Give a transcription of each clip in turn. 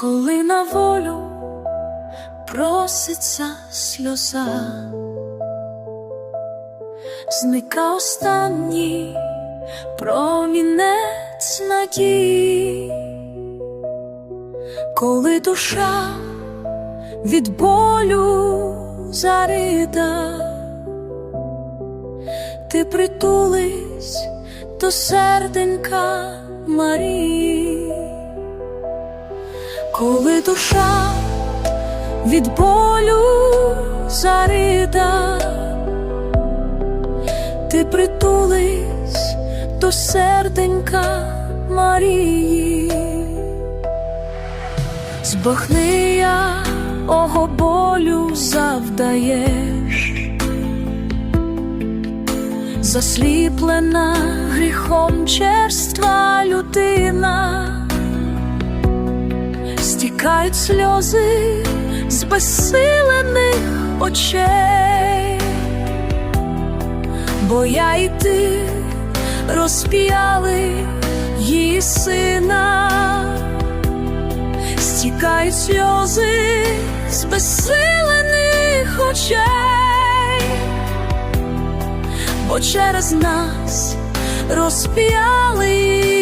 коли на волю проситься сльоза, зникає останній промінець надії, коли душа від болю зарита, ти притулись до серденька Марії, коли душа від болю зарита, ти притулись до серденька Марії, збахни я ого болю завдаєш, засліплена гріхом черства людина, стікають сльози з безсилених очей, бо я і ти розп'яли її сина, стікають сльози з безсилених очей, бо через нас розп'яли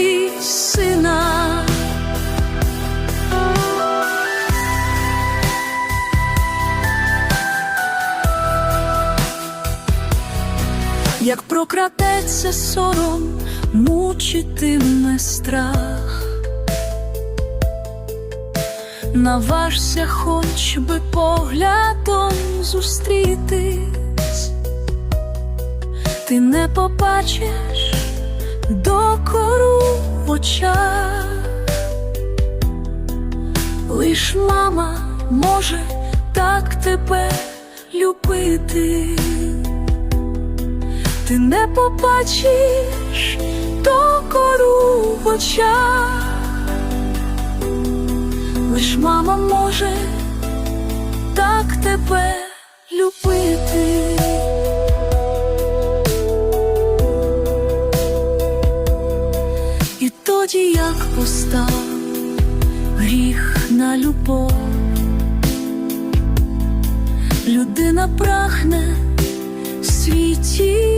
Як прокрадеться сором, мучитиме страх, наважся хоч би поглядом зустрітись, ти не побачиш докору в очах, лиш мама може так тебе любити ти не побачиш докору в очах, лиш мама може так тебе любити. І тоді як постав гріх на любов, людина прагне світі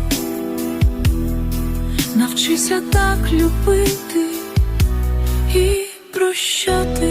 навчися так любити і прощати.